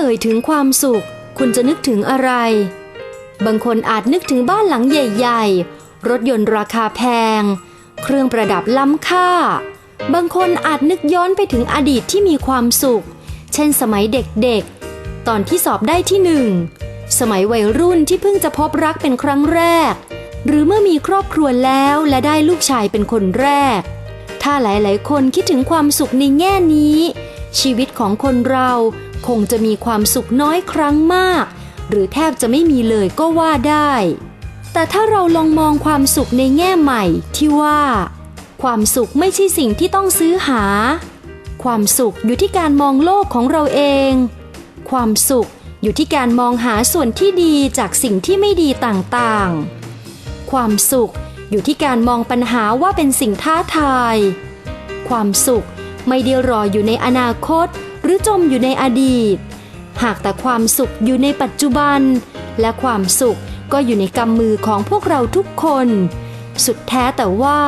เอ่ยถึงความสุข คุณจะนึกถึงอะไร บางคนอาจนึกถึงบ้านหลังใหญ่ ๆ รถยนต์ราคาแพง เครื่องประดับล้ำค่า บางคนอาจนึกย้อนไปถึงอดีตที่มีความสุข เช่นสมัยเด็กๆ ตอนที่สอบได้ที่หนึ่ง สมัยวัยรุ่นที่เพิ่งจะพบรักเป็นครั้งแรก หรือเมื่อมีครอบครัวแล้วและได้ลูกชายเป็นคนแรก ถ้าหลายๆ คนคิดถึงความสุขในแง่นี้ ชีวิตของคนเราคงจะมีความสุขน้อยครั้งมาก หรือแทบจะไม่มีเลยก็ว่าได้ แต่ถ้าเราลองมองความสุขในแง่ใหม่ที่ว่า ความสุขไม่ใช่สิ่งที่ต้องซื้อหา ความสุขอยู่ที่การมองโลกของเราเอง ความสุขอยู่ที่การมองหาส่วนที่ดีจากสิ่งที่ไม่ดีต่างๆ ความสุขอยู่ที่การมองปัญหาว่าเป็นสิ่งท้าทาย ความสุข ไม่ได้รออยู่ในอนาคต หรือจมอยู่ในอดีต หากแต่ความสุขอยู่ในปัจจุบัน และความสุขก็อยู่ในกำมือของพวกเราทุกคน สุดแท้แต่ว่า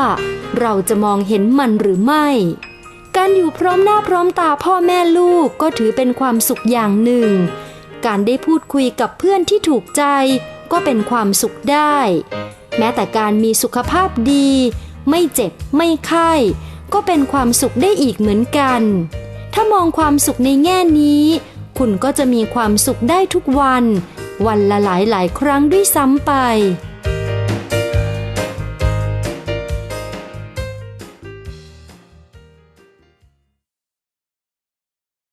เราจะมองเห็นมันหรือไม่ การอยู่พร้อมหน้าพร้อมตาพ่อแม่ลูกก็ถือเป็นความสุขอย่างหนึ่ง การได้พูดคุยกับเพื่อนที่ถูกใจก็เป็นความสุขได้ แม้แต่การมีสุขภาพดี ไม่เจ็บไม่ไข้ ก็เป็นความสุขได้อีกเหมือนกัน ถ้ามองความสุขในแง่นี้ คุณก็จะมีความสุขได้ทุกวัน วันละหลายหลายๆครั้งด้วยซ้ำไป